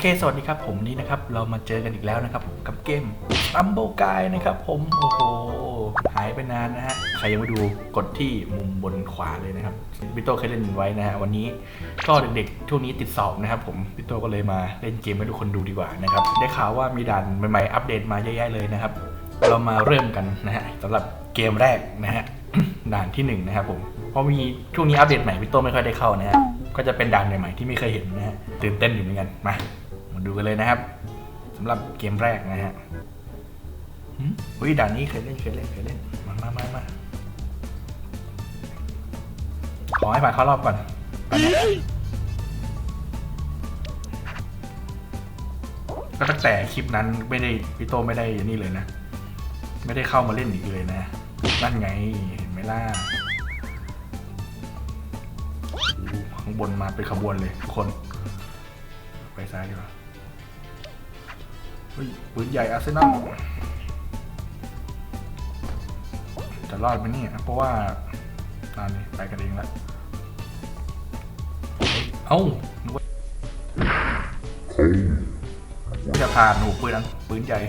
เค สวัสดีครับผมนี่นะครับ เรามาเจอกันอีกแล้วนะครับผมกับเกม u m b l e Guy นะครับผมโอ้โหหายไปนานนะฮะ ใครยังไม่ดูกดที่มุมบนขวาเลยนะครับพี่โตเคยเล่นไว้นะฮะวันนี้ก็เด็กๆช่วงนี้ติดสอบนะครับผมพี่โตก็เลยมาเล่นเกมให้ทุกคนดูดีกว่านะครับได้ข่าวว่ามีด่านใหม่ๆอัปเดตมาเยอะแยะเลยนะครับ เรามาเริ่มกันนะฮะสำหรับเกมแรกนะฮะด่านที่หนึ่งนะครับผมเพราะมีช่วงนี้อัปเดตใหม่พี่โตไม่ค่อยได้เข้านะฮะก็จะเป็นด่านใหม่ๆที่ไม่เคยเห็นนะฮะตื่นเต้นอยู่เหมือนกันมา มาดูกันเลยนะครับสำหรับเกมแรกนะฮะหึอุ้ยด่านนี้เคยเล่นเคยเล่นเคยเล่นมามามามาขอให้ผ่านเข้ารอบก่อนก็ตั้งแต่คลิปนั้นไม่ได้พี่โตไม่ได้นี่เลยนะ ไม่ได้เข้ามาเล่นอีกเลยนะนั่นไงเห็นไหมล่ะข้างบนมาเป็นขบวนเลยทุกคน ไปซ้ายดีกว่า เฮ้ยปืนใหญ่อาร์เซนอลจะรอดไหมเนี่ย เพราะว่าตอนนี้ไปกันเองแล้วเอ้าจะผ่านหนูปืนอันปืนใหญ่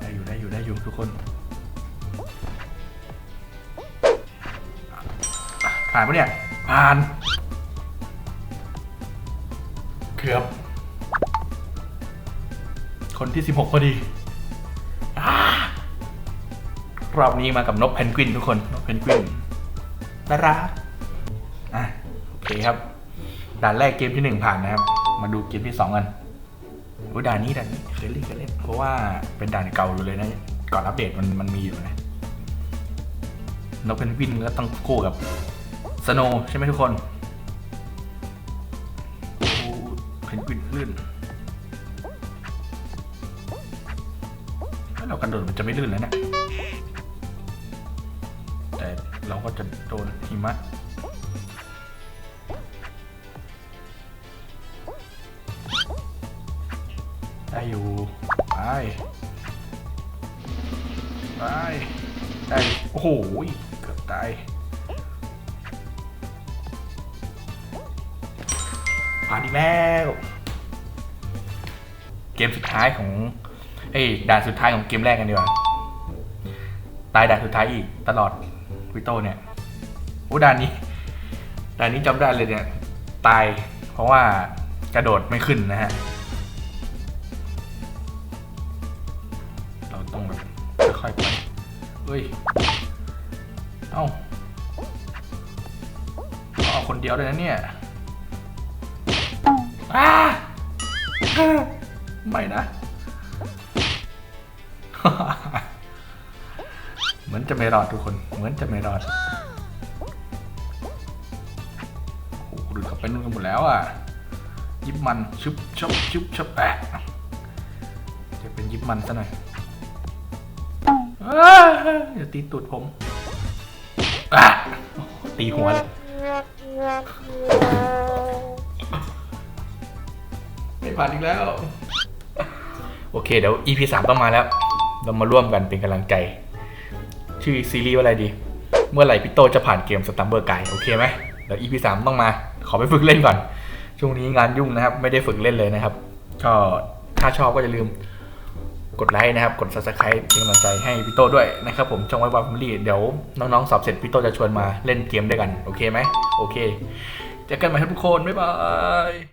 ได้อยู่ได้อยู่ได้อยู่ทุกคนอะผ่านปะเนี่ย ผ่าน เกือบ คนที่ 16พอดีอรอบนี้มากับนกเพนกวินทุกคน นกเพนกวินน่ารักอะโอเคครับ ด่านแรกเกมที่หนึ่งผ่านนะครับ มาดูเกมที่สองกันโอ้ด่านนี้ด่านนี้เคยเล่นเคยเล่นเพราะว่าเป็นด่านเก่าอยู่เลยนะ ก่อนอัปเดตมันมันมีอยู่นะนกเพนกวินก็ต้องคู่กับสโนใช่ไหมทุกคนเพนกวินลื่น เรากระโดดมันจะไม่ลื่นแล้วเนะแต่เราก็จะโดนหิมะได้อยู่ไปไปได้โอ้โหเกือบตายผ่านอีกแล้ว เกมสุดท้ายของ เอ้ยด่านสุดท้ายของเกมแรกกันดีกว่าตายด่านสุดท้ายอีกตลอดวิโต้เนี่ยโอ้ด่านนี้ด่านนี้จำได้เลยเนี่ย ตายเพราะว่ากระโดดไม่ขึ้นนะฮะเราต้องแบบค่อยๆไปเฮ้ยเอ้าเอาคนเดียวเลยนะเนี่ยอ้าไม่นะ เหมือนจะไม่รอดทุกคน เหมือนจะไม่รอดโอ้โหดูดเข้าไปนู่นกันหมดแล้วอะ ยิบมันชุบชุบชุบชุบแปะจะเป็นยิบมันซะหน่อยอย่าตีตูดผมตีหัวเลยไม่ผ่านอีกแล้ว โอเคเดี๋ยว EP สามต้องมาแล้ว เรามาร่วมกันเป็นกำลังใจ ชื่อซีรีส์ว่าอะไรดี เมื่อไหร่พี่โตจะผ่านเกมสตัมเบอร์ไกโอเคไหมเดี๋ยว EP สามต้องมา ขอไปฝึกเล่นก่อน ช่วงนี้งานยุ่งนะครับ ไม่ได้ฝึกเล่นเลยนะครับ ก็ถ้าชอบก็อย่าลืมกดไลค์นะครับ กด subscribe เป็นกำลังใจให้พี่โตด้วยนะครับผมช่องไว้วาฟมิลี่เดี๋ยวน้องๆสอบเสร็จพี่โตจะชวนมาเล่นเกมด้วยกัน โอเคไหมโอเคเจอกันใหม่ครับทุกคนบ๊ายบาย